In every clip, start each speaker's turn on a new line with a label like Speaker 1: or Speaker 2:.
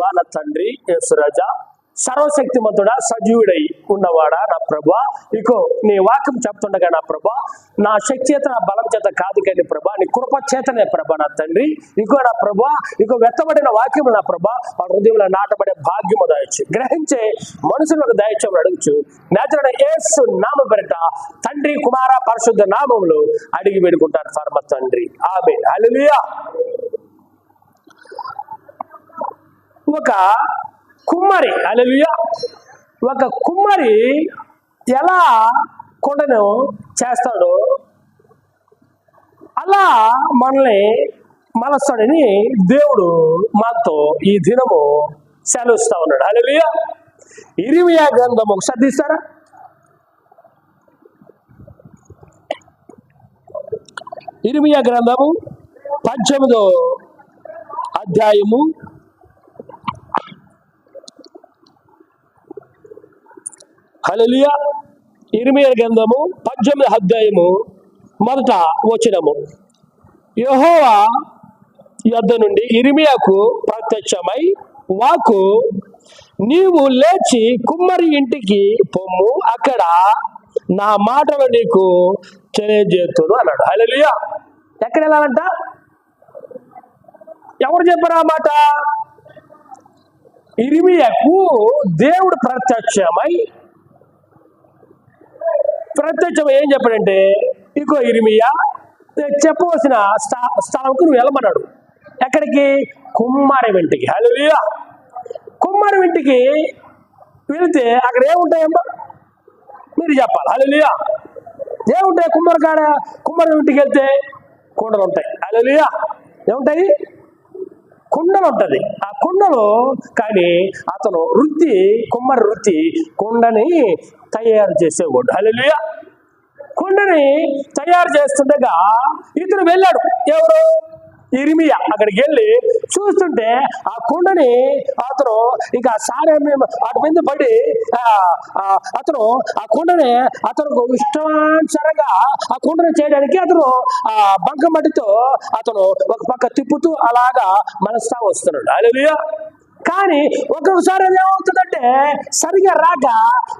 Speaker 1: దేవా తండ్రి యేసురాజా సర్వశక్తిమంతుడా సజీవుడై ఉన్నవాడా నా ప్రభా. ఇకో నీ వాక్యం చెప్తుండగా నా ప్రభా నా శక్తి చేత నా బలం చేత కాదు కానీ ప్రభా నీ కృప చేతనే ప్రభా నా తండ్రి. ఇకో నా ప్రభా ఇకో వెత్తబడిన వాక్యం నా ప్రభా ఆ హృదయంలో నాటబడే భాగ్యము దాయచ్చు. గ్రహించే మనుషులకు దయచేమని అడుగుచు. నేతడు ఏసు నామ పెరట తండ్రి కుమార పరిశుద్ధ నామములు అడిగి పెడుకుంటారు పరమ తండ్రి. ఆమె అలియా ఒక కుమ్మరి అలలుయ ఒక కుమ్మరి ఎలా కొండను చేస్తాడో అలా మనల్ని మలస్తాడని దేవుడు మనతో ఈ దినము సెలవుస్తా ఉన్నాడు. అలలుయ ఇరిమియా గ్రంథం ఒకసారి తీస్తారా? ఇరిమియా గ్రంథము పద్దెనిమిదో అధ్యాయము హల్లెలూయా. ఇరిమియా గ్రంథము పద్దెనిమిది అధ్యాయము మొదట వచ్చినము యెహోవా యొద్ద నుండి ఇరిమియాకు ప్రత్యక్షమై వాకు నీవు లేచి కుమ్మరి ఇంటికి పొమ్ము అక్కడ నా మాటలు నీకు తెలియజేతును అన్నాడు. హల్లెలూయా. ఎక్కడ వెళ్ళాలంట ఎవరు చెప్పారు ఆ మాట? ఇరిమియాకు దేవుడు ప్రత్యక్షమై ప్రత్యక్షం ఏం చెప్పాడంటే ఇగో ఇరిమియా చెప్పవలసిన స్థా- స్థలంకు నువ్వు వెళ్ళమన్నాడు. ఎక్కడికి? కుమ్మారి ఇంటికి హలోయా కుమ్మారి ఇంటికి వెళితే అక్కడ ఏముంటాయమ్మా? మీరు చెప్పాలి. హలోయా ఏముంటాయి కుమ్మరి కాడ కుమ్మరి ఇంటికి వెళ్తే కుండలు ఉంటాయి హలోయా ఏముంటాయి? కుండలు ఉంటుంది ఆ కుండలో కానీ అతను వృత్తి కుమ్మరి వృత్తి కుండని తయారు చేసేవాడు. హల్లెలూయా. కుండని తయారు చేస్తుండగా ఇతను వెళ్ళాడు. ఎవరు? ఇరిమియా అక్కడికి వెళ్ళి చూస్తుంటే ఆ కుండని అతను ఇంకా సారే అటు మీద పడి అతను ఆ కుండని అతను ఇష్టానుసారంగా ఆ కుండని చేయడానికి అతను ఆ బంకమట్టితో అతను ఒక పక్క తిప్పుతూ అలాగా మనస్తా వస్తున్నాడు. అలలియా కానీ ఒక్కొక్కసారి అది ఏమవుతుందంటే సరిగా రాక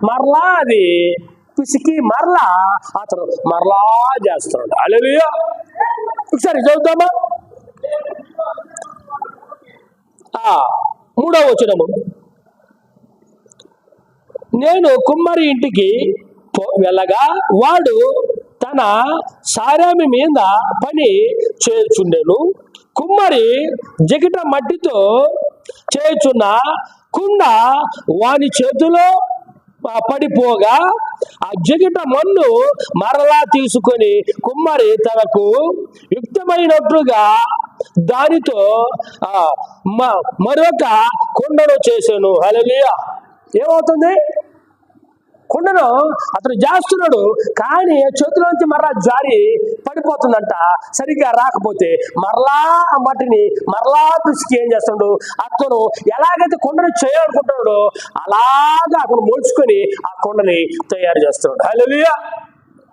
Speaker 1: మరలా అది పిసికి మరలా అతను మరలా చేస్తున్నాడు. అలలియా ఒకసారి చదువుతామా? ఆ మూడవ వచనము. నేను కుమ్మరి ఇంటికి పో- వెళ్ళగా వాడు తన సారామి మీద పని చేర్చుండెను కుమ్మరి జగిట మట్టితో చేయుచున్న కుండ వాని చేతిలో పడిపోగా ఆ జగిట మన్ను మరలా తీసుకొని కుమ్మరి తనకు యుక్తమైనట్లుగా దానితో మ- మరొక కుండను చేశాను. హల్లెలూయా. ఏమవుతుంది? కుండను అతను చేస్తున్నాడు కానీ చేతిలోంచి మరలా జారి పడిపోతుందంట. సరిగ్గా రాకపోతే మరలా ఆ మట్టిని మరలా పిసికి ఏం చేస్తాడు? అతను ఎలాగైతే కుండను చేయాలనుకుంటున్నాడో అలాగా అతను మోల్చుకొని ఆ కుండని తయారు చేస్తున్నాడు. హలో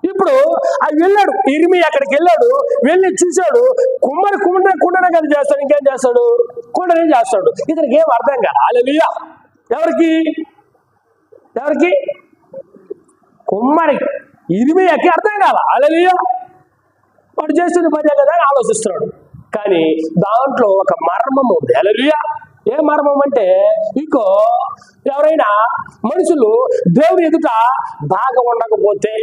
Speaker 1: ఇప్పుడు ఆ వెళ్ళాడు ఇరిమి అక్కడికి వెళ్ళాడు వెళ్ళి చూశాడు కుమ్మరి కుమ్మరి కుండనే కదా చేస్తాడు ఇంకేం చేస్తాడు? కుండనే చేస్తాడు. ఇతనికి ఏం అర్థం కాదు. అలలియా ఎవరికి? ఎవరికి? కుమ్మరి ఇరిమియాకి అర్థం కాల అలలియా వాడు చేస్తున్న పని కదా ఆలోచిస్తున్నాడు. కానీ దాంట్లో ఒక మర్మం ఉంది. అలలియా ఏ మర్మం అంటే ఇంకో ఎవరైనా మనుషులు దేవుని ఎదుట బాగా ఉండకపోతే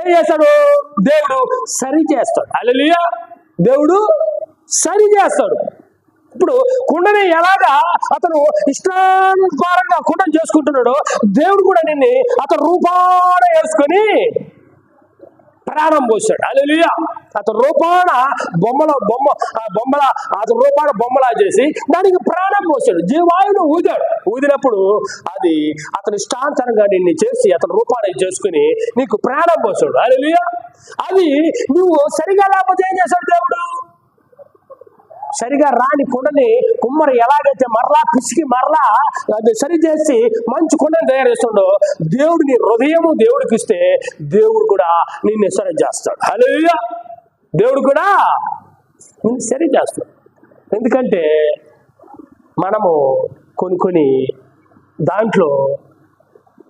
Speaker 1: ఏం చేస్తాడు? దేవుడు సరి చేస్తాడు. అలలియా దేవుడు సరి చేస్తాడు. ఇప్పుడు కుండని ఎలాగా అతను ఇష్టానుసారంగా కుండను చేసుకుంటున్నాడు దేవుడు కూడా నిన్ను అతను రూపాన వేసుకొని ప్రాణం పోసాడు అలెలుయా అతను రూపాన బొమ్మల బొమ్మ ఆ బొమ్మల అతను రూపాన బొమ్మలా చేసి దానికి ప్రాణం పోసాడు జీవాయును ఊదాడు. ఊదినప్పుడు అది అతను ఇష్టాంతరంగా నిన్ను చేసి అతను రూపాన్ని చేసుకుని నీకు ప్రాణం పోసాడు అలెలుయా అది నువ్వు సరిగా లేకపోతే ఏం చేశాడు దేవుడు? సరిగా రాని కుండని కుమ్మరి ఎలాగైతే మరలా పిసికి మరలా అది సరి చేసి మంచి కుండని తయారు చేస్తుండో దేవుడు నీ హృదయము దేవుడికి ఇస్తే దేవుడు కూడా నిన్ను సరి చేస్తాడు. హలో దేవుడు కూడా నిన్ను సరి చేస్తాడు. ఎందుకంటే మనము కొన్ని కొన్ని దాంట్లో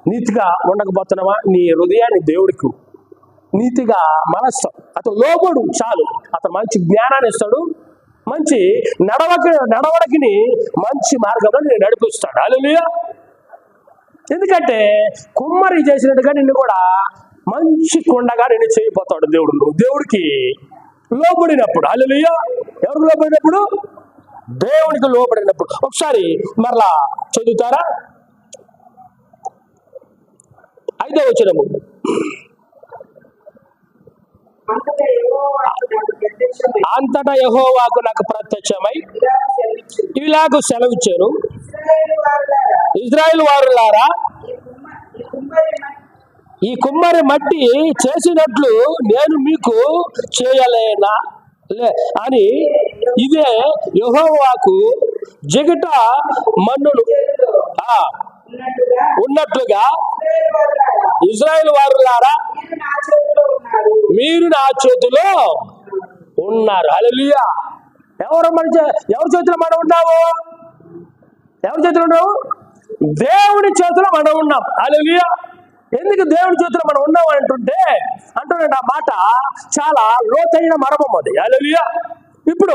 Speaker 1: నీతిగా ఉండకపోతున్నావా నీ హృదయాన్ని దేవుడికి నీతిగా మనస్సు అతను లోబడు చాలు. అతను మంచి జ్ఞానాన్ని ఇస్తాడు. మంచి నడవక నడవడికిని మంచి మార్గంలో నేను నడిపిస్తాడు. అలలుయా ఎందుకంటే కుమ్మరి చేసినట్టుగా నిన్ను కూడా మంచి కొండగా నిన్ను చేయిపోతాడు దేవుడు. నువ్వు దేవుడికి లోబడినప్పుడు అలలుయా ఎవరికి లోబడినప్పుడు? దేవునికి లోబడినప్పుడు. ఒకసారి మరలా చదువుతారా? ఐదో వచనము.
Speaker 2: అంతటా
Speaker 1: యహోవాకు నాకు ప్రత్యక్షమై. ఇలాగూ సెలవిచ్చాను ఇజ్రాయెల్ వారులారా?
Speaker 2: ఈ కుమ్మ- ఈ కుమ్మరి
Speaker 1: మట్టి. చేసినట్లు నేను మీకు చేయలేనా? లే అని ఇదే యెహోవాకు జిగట మన్నును
Speaker 2: ఉన్నట్టుగా
Speaker 1: ఉన్నట్లుగా ఇజ్రాయెల్ వారులారా
Speaker 2: మీరు నా చేతిలో ఉన్నారు
Speaker 1: మీరు నా చేతిలో ఉన్నారు. అలలియా ఎవరు మన చే- ఎవరి చేతిలో మనం ఉన్నాము? ఎవరి చేతిలో ఉన్నావు? దేవుడి చేతిలో మనం ఉన్నాం. అలలియా ఎందుకు దేవుడి చేతిలో మనం ఉన్నాం అంటుంటే అంటున్నాడు ఆ మాట చాలా లోతైన మర్మం అది. అలలియా ఇప్పుడు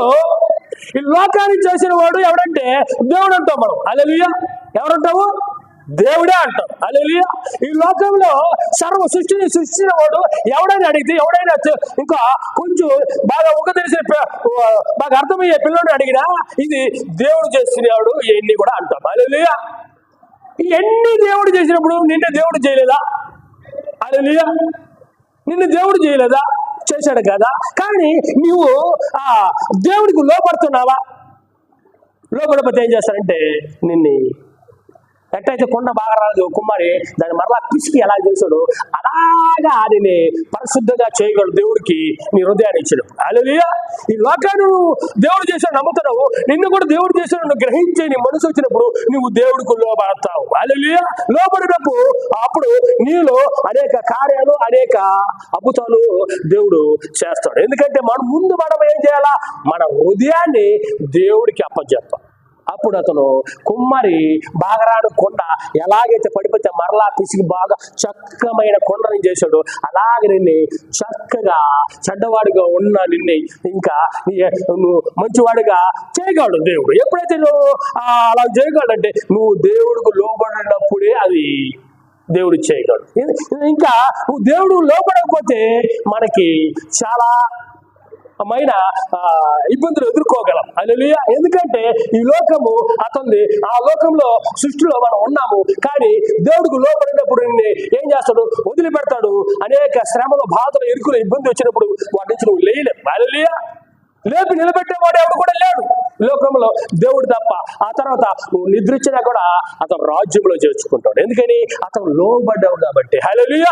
Speaker 1: ఈ లోకాన్ని చేసిన వాడు ఎవడంటే దేవుడు అంటాం మనం. అలలియా ఎవరంటావు? దేవుడే అంటాం అలెలుయా ఈ లోకంలో సర్వ సృష్టిని సృష్టించిన వాడు ఎవడైనా అడిగితే ఎవడైనా ఇంకా కొంచెం బాగా ఒక తెలిసిన బాగా అర్థమయ్యే పిల్లడు అడిగినా ఇది దేవుడు చేసినవాడు ఇవన్నీ కూడా అంటాం అలెలుయా ఇవన్నీ దేవుడు చేసినప్పుడు నిన్ను దేవుడు చేయలేదా? అలెలుయా నిన్ను దేవుడు చేయలేదా? చేశాడు కదా. కానీ నువ్వు ఆ దేవుడికి లోపడుతున్నావా లోపడిపోతే ఏం చేస్తారంటే నిన్ను ఎట్టయితే కొండ బాగా రాదు కుమారి దాన్ని మరలా పిసికి ఎలా చేశాడు అలాగా ఆడిని పరిశుద్ధంగా చేయగలడు దేవుడికి నీ హృదయాన్ని ఇచ్చాడు. అలలియా ఈ లోకాన్ని నువ్వు దేవుడు చేశాడు నమ్ముతున్నావు. నిన్ను కూడా దేవుడు చేశాడు నువ్వు గ్రహించే నీ మనసు వచ్చినప్పుడు నువ్వు దేవుడికి లోపడతావు అలలియా లోపడినప్పుడు అప్పుడు నీలో అనేక కార్యాలు అనేక అద్భుతాలు దేవుడు చేస్తాడు. ఎందుకంటే మనం ముందు మనం ఏం చేయాలా? మన హృదయాన్ని దేవుడికి అప్పచెప్పాలి అప్పుడు అతను కుమ్మరి బాగరాడు కొండ ఎలాగైతే పడిపోతే మరలా పిసికి బాగా చక్కమైన కొండని చేశాడు. అలాగే నిన్ను చక్కగా చెడ్డవాడిగా ఉన్న నిన్ను ఇంకా నువ్వు మంచివాడిగా చేయగలడు దేవుడు. ఎప్పుడైతే నువ్వు అలా చేయగలంటే నువ్వు దేవుడికి లోబడినప్పుడే అది దేవుడు చేయగలడు. ఇంకా నువ్వు దేవుడు లోపడకపోతే మనకి చాలా మైన ఆ, ఇబ్బందులు ఎదుర్కోగలం. అలెలుయ ఎందుకంటే ఈ లోకము అతనిది ఆ లోకంలో సృష్టిలో మనం ఉన్నాము. కానీ దేవుడికి లోపడినప్పుడు నిన్ను ఏం చేస్తాడు? వదిలిపెడతాడు. అనేక శ్రమలు బాధలు ఇరుకులు ఇబ్బంది వచ్చినప్పుడు వాటి నుంచి నువ్వు లేయలేవు. అలెలుయ లేపి నిలబెట్టేవాడు ఎవడు కూడా లేడు. లోకంలో దేవుడు తప్ప. ఆ తర్వాత నువ్వు నిద్రించినా కూడా అతను రాజ్యంలో చేర్చుకుంటాడు. ఎందుకని? అతను లోబడ్డావు కాబట్టి. హలో